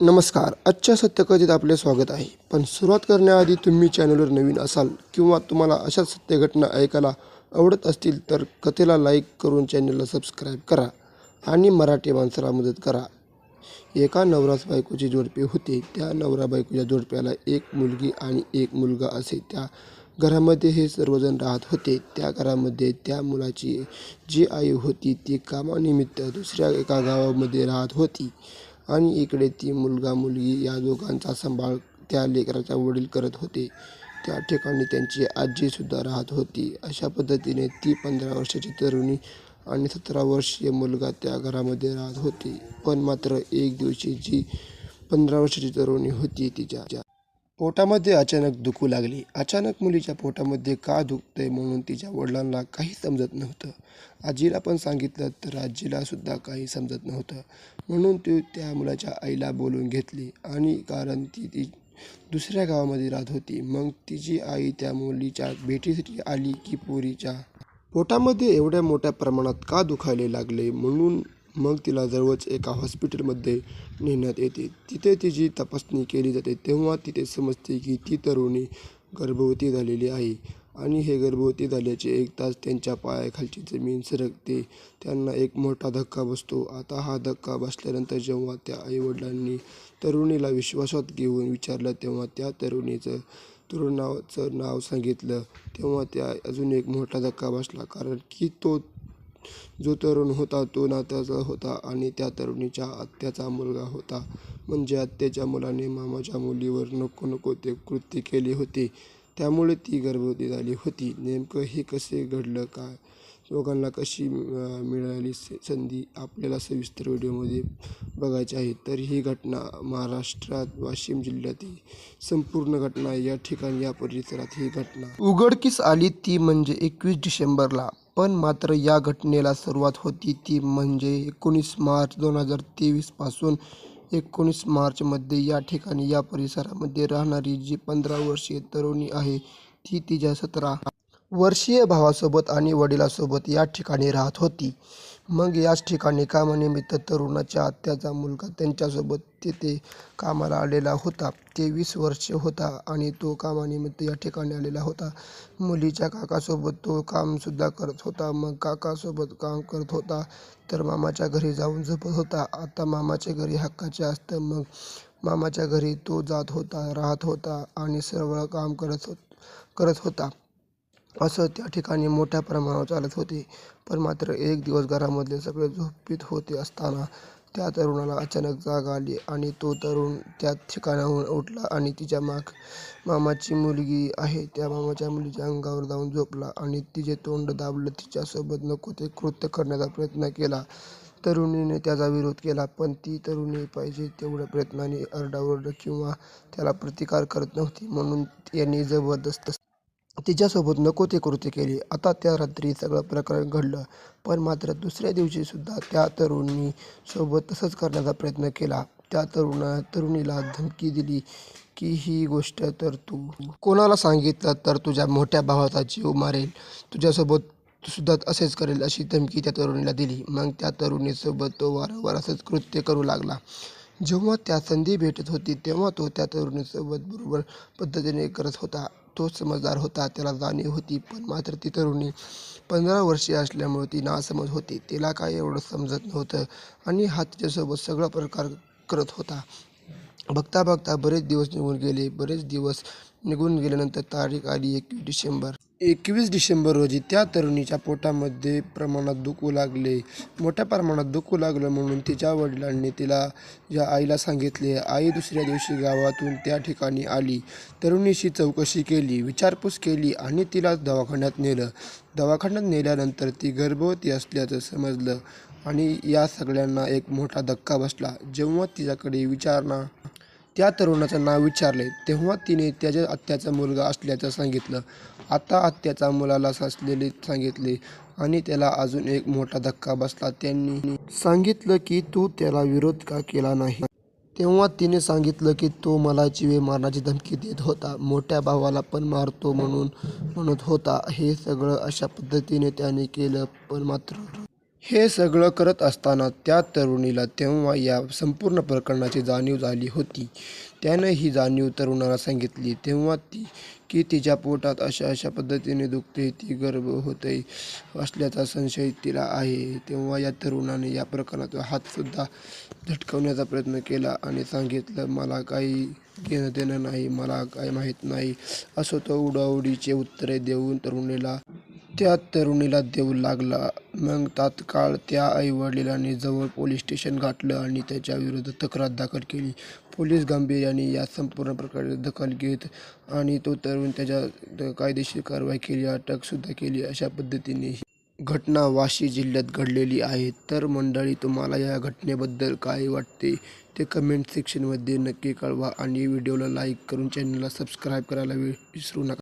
नमस्कार आजच्या सत्यकथेत आपले स्वागत आहे. पण सुरुवात करण्याआधी तुम्ही चॅनलवर नवीन असाल किंवा तुम्हाला अशाच सत्यघटना ऐकायला आवडत असतील तर कथेला लाईक करून चॅनलला सबस्क्राईब करा आणि मराठी माणसाला मदत करा. एका नवरास बायकोची जोडपे होते. त्या नवरा बायकोच्या जोडप्याला एक मुलगी आणि एक मुलगा असे त्या घरामध्ये हे सर्वजण राहत होते. त्या घरामध्ये त्या मुलाची जी आई होती ती कामानिमित्त दुसऱ्या एका गावामध्ये राहत होती. आणि इकडे ती मुलगा मुलगी या दोघांचा सांभाळ त्या लेकराचा वडील करत होते. त्या ठिकाणी त्यांची आजीसुद्धा राहत होती. अशा पद्धतीने ती पंधरा वर्षाची तरुणी आणि सतरा वर्षीय मुलगा त्या घरामध्ये राहत होती. पण मात्र एक दिवशी जी पंधरा वर्षाची तरुणी होती तिच्या पोटामध्ये अचानक दुखू लागली. अचानक मुलीच्या पोटामध्ये का दुखतंय म्हणून तिच्या वडिलांना काही समजत नव्हतं. आजीला पण सांगितलं तर आजीला सुद्धा काही समजत नव्हतं. म्हणून ती त्या मुलाच्या आईला बोलून घेतली आणि कारण ती ती दुसऱ्या गावामध्ये राहत होती. मग तिची आई त्या मुलीच्या भेटीसाठी आली की पोरीच्या पोटामध्ये एवढ्या मोठ्या प्रमाणात का दुखायला लागले म्हणून मग तिला जवळच एका हॉस्पिटलमध्ये नेण्यात येते. तिथे तिची तपासणी केली जाते. तेव्हा तिथे समजते की ती तरुणी गर्भवती झालेली आहे आणि हे गर्भवती झाल्याचे एक तास त्यांच्या पायाखालची जमीन सरकते. त्यांना एक मोठा धक्का बसतो. आता हा धक्का बसल्यानंतर जेव्हा त्या आईवडिलांनी तरुणीला विश्वासात घेऊन विचारलं तेव्हा त्या तरुणीचं तरुणाचं नाव सांगितलं. तेव्हा त्या अजून एक मोठा धक्का बसला. कारण की तो जो तरुण होता तो नात्याचा होता आणि त्या तरुणीच्या आत्याचा मुलगा होता. म्हणजे आत्याच्या मुलाने मामाच्या मुलीवर नको नको ते कृत्य केले होते. त्यामुळे ती गर्भवती झाली होती. नेमकं हे कसे घडलं काय? दोघांना कशी मिळाली संधी? आपल्याला सविस्तर व्हिडिओमध्ये बघायची आहे. तर ही घटना महाराष्ट्रात वाशिम जिल्ह्यातील संपूर्ण घटना या ठिकाणी या परिसरात ही घटना. उघडकीस आली ती म्हणजे एकवीस डिसेंबरला. पण मात्र या घटनेला सुरुवात होती ती म्हणजे एकोणीस मार्च दोन हजार तेवीसपासून एकोणीस मार्चमध्ये या ठिकाणी या परिसरामध्ये राहणारी जी पंधरा वर्षीय तरुणी आहे ती तिच्या सतरा वर्षीय भावासोबत आणि वडिलासोबत या ठिकाणी राहत होती. मग याच ठिकाणी कामानिमित्त तरुणाच्या आत्याचा मुलगा त्यांच्यासोबत तेथे कामाला आलेला होता. तेवीस वर्ष होता आणि तो कामानिमित्त या ठिकाणी आलेला होता. मुलीच्या काकासोबत तो कामसुद्धा करत होता. मग काकासोबत काम करत होता तर मामाच्या घरी जाऊन झोपत होता. आता मामाच्या घरी हक्काचे असतं. मग मामाच्या घरी तो जात होता राहत होता आणि सर्व काम करत होत करत होता. असं त्या ठिकाणी मोठ्या प्रमाणावर चालत होते. पण मात्र एक दिवस घरामधले सगळे झोपित होते असताना त्या तरुणाला अचानक जाग आली आणि तो तरुण त्या ठिकाणाहून उठला आणि तिच्या माग मामाची मुलगी आहे. त्या मामाच्या मुलीच्या अंगावर जाऊन झोपला आणि तिचे तोंड दाबलं. तिच्यासोबत नको ते कृत्य करण्याचा प्रयत्न केला. तरुणीने त्याचा विरोध केला पण ती तरुणी पाहिजे तेवढ्या प्रयत्नाने आरडाओरड किंवा त्याला प्रतिकार करत नव्हती म्हणून यांनी जबरदस्त तिच्यासोबत नको ते कृत्य केले. आता त्या रात्री सगळं प्रकरण घडलं पण मात्र दुसऱ्या दिवशीसुद्धा त्या तरुणी सोबत तसंच करण्याचा प्रयत्न केला. त्या तरुणा तरुणीला धमकी दिली की ही गोष्ट तर तू कोणाला सांगितलं तर तुझ्या मोठ्या भावाचा जीव मारेल. तुझ्यासोबत सुद्धा असेच करेल अशी धमकी त्या तरुणीला दिली. मग त्या तरुणीसोबत तो वारंवार असंच कृत्य करू लागला. जेव्हा त्या संधी भेटत होती तेव्हा तो त्या तरुणीसोबत बरोबर पद्धतीने करत होता. तो समजदार होता त्याला जाणीव होती. पण मात्र ती तरुणी पंधरा वर्षे असल्यामुळे ती नासमज होती. तिला काय एवढं समजत नव्हतं आणि हा तिच्यासोबत सगळा प्रकार करत होता. बघता बघता बरेच दिवस निघून गेले. बरेच दिवस निघून गेल्यानंतर तारीख आली एकवीस डिसेंबर. एकवीस डिसेंबर रोजी त्या तरुणीच्या पोटामध्ये प्रमाणात दुखू लागले. मोठ्या प्रमाणात दुखू लागलं म्हणून तिच्या वडिलांनी तिला या आईला सांगितले आई दुसऱ्या दिवशी गावातून त्या ठिकाणी आली. तरुणीशी चौकशी केली विचारपूस केली आणि तिला दवाखान्यात नेलं. दवाखान्यात नेल्यानंतर ती गर्भवती असल्याचं समजलं आणि या सगळ्यांना एक मोठा धक्का बसला. जेव्हा तिच्याकडे विचारणा त्या तरुणाचं नाव विचारले तेव्हा तिने त्याच्या आत्याचा मुलगा असल्याचं सांगितलं. आता आत्याचा मुलाला असलेले सांगितले आणि त्याला अजून एक मोठा धक्का बसला. त्यांनी सांगितलं की तू त्याला विरोध का केला नाही? तेव्हा तिने सांगितलं की तो मला जीवे मारण्याची धमकी देत होता. मोठ्या भावाला पण मारतो म्हणून म्हणत होता. हे सगळं अशा पद्धतीने त्याने केलं पण मात्र हे सगळं करत असताना त्या तरुणीला तेव्हा या संपूर्ण प्रकरणाची जाणीव झाली होती. त्यानं ही जाणीव तरुणाला सांगितली. तेव्हा ती की तिच्या पोटात अशा अशा पद्धतीने दुखते ती गर्भ होते असल्याचा संशय तिला आहे. तेव्हा या तरुणाने या प्रकरणाचा हातसुद्धा झटकवण्याचा प्रयत्न केला आणि सांगितलं मला काही घेणं देणं नाही मला काय माहीत नाही. असं तो उडाउडीचे उत्तरे देऊन तरुणीला त्या तरुणीला देऊ लागला. मग तात्काळ त्या आईवडिलांनी जवळ पोलीस स्टेशन गाठलं आणि त्याच्याविरुद्ध तक्रार दाखल केली. पोलीस गांभीर्याने या संपूर्ण प्रकारे दखल घेत आणि तो तरुण त्याच्या कायदेशीर कारवाई केली अटकसुद्धा केली अशा पद्धतीने ही घटना वाशी जिल्ह्यात घडलेली आहे. तर मंडळी तुम्हाला या घटनेबद्दल काय वाटते ते कमेंट सेक्शनमध्ये नक्की कळवा आणि व्हिडिओला लाईक करून चॅनलला सबस्क्राईब करायला विसरू नका.